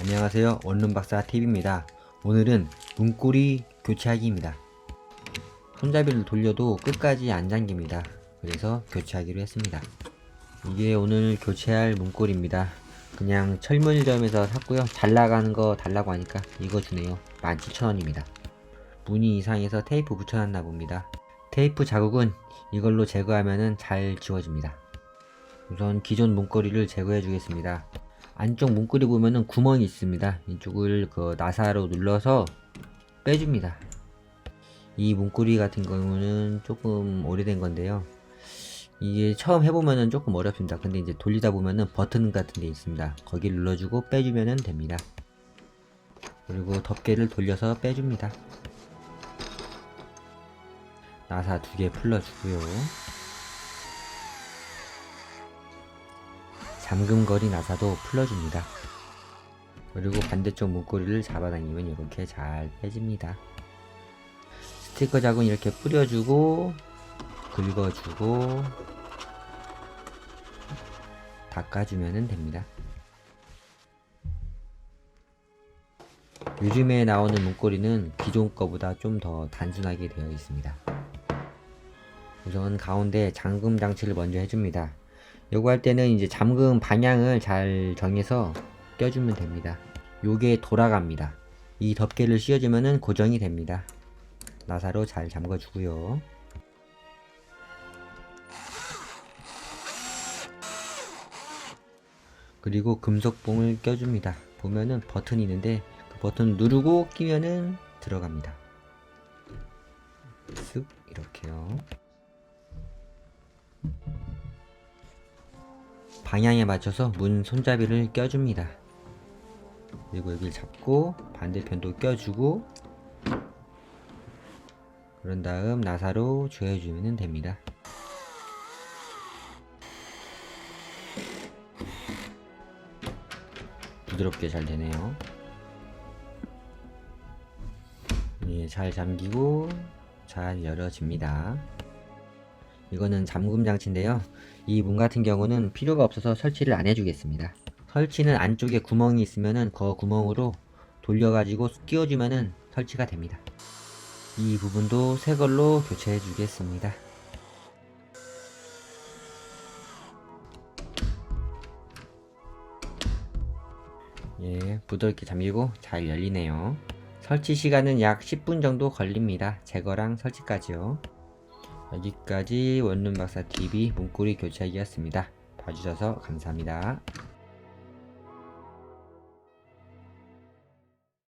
안녕하세요. 원룸박사 TV입니다. 오늘은 문고리 교체하기입니다. 손잡이를 돌려도 끝까지 안 잠깁니다. 그래서 교체하기로 했습니다. 이게 오늘 교체할 문고리입니다. 그냥 철물점에서 샀고요. 잘 나가는 거 달라고 하니까 이거 주네요. 17,000원입니다. 무늬 이상해서 테이프 붙여놨나 봅니다. 테이프 자국은 이걸로 제거하면 잘 지워집니다. 우선 기존 문고리를 제거해 주겠습니다 안쪽 문고리 보면은 구멍이 있습니다. 이쪽을 그 나사로 눌러서 빼줍니다. 이 문고리 같은 경우는 조금 오래된 건데요. 이게 처음 해보면은 조금 어렵습니다. 근데 이제 돌리다 보면은 버튼 같은 게 있습니다. 거기 눌러주고 빼주면은 됩니다. 그리고 덮개를 돌려서 빼줍니다. 나사 두 개 풀러주고요. 잠금거리 나사도 풀어줍니다. 그리고 반대쪽 문고리를 잡아당기면 이렇게 잘 빼집니다. 스티커 자국은 이렇게 뿌려주고 긁어주고 닦아주면 됩니다. 요즘에 나오는 문고리는 기존 거보다 좀 더 단순하게 되어 있습니다. 우선 가운데 잠금 장치를 먼저 해줍니다. 요거 할 때는 이제 잠금 방향을 잘 정해서 껴주면 됩니다. 요게 돌아갑니다. 이 덮개를 씌워주면은 고정이 됩니다. 나사로 잘 잠궈 주고요. 그리고 금속봉을 껴줍니다. 보면은 버튼이 있는데 그 버튼 누르고 끼면은 들어갑니다. 쓱 이렇게요. 방향에 맞춰서 문 손잡이를 껴줍니다. 그리고 여기를 잡고 반대편도 껴주고 그런 다음 나사로 조여주면 됩니다. 부드럽게 잘 되네요. 예, 잘 잠기고 잘 열어집니다. 이거는 잠금 장치인데요. 이 문 같은 경우는 필요가 없어서 설치를 안 해주겠습니다. 설치는 안쪽에 구멍이 있으면은 그 구멍으로 돌려가지고 끼워주면은 설치가 됩니다. 이 부분도 새 걸로 교체해 주겠습니다. 예, 부드럽게 잠기고 잘 열리네요. 설치 시간은 약 10분 정도 걸립니다. 제거랑 설치까지요. 여기까지 원룸 박사 TV 문고리 교체하기였습니다. 봐주셔서 감사합니다.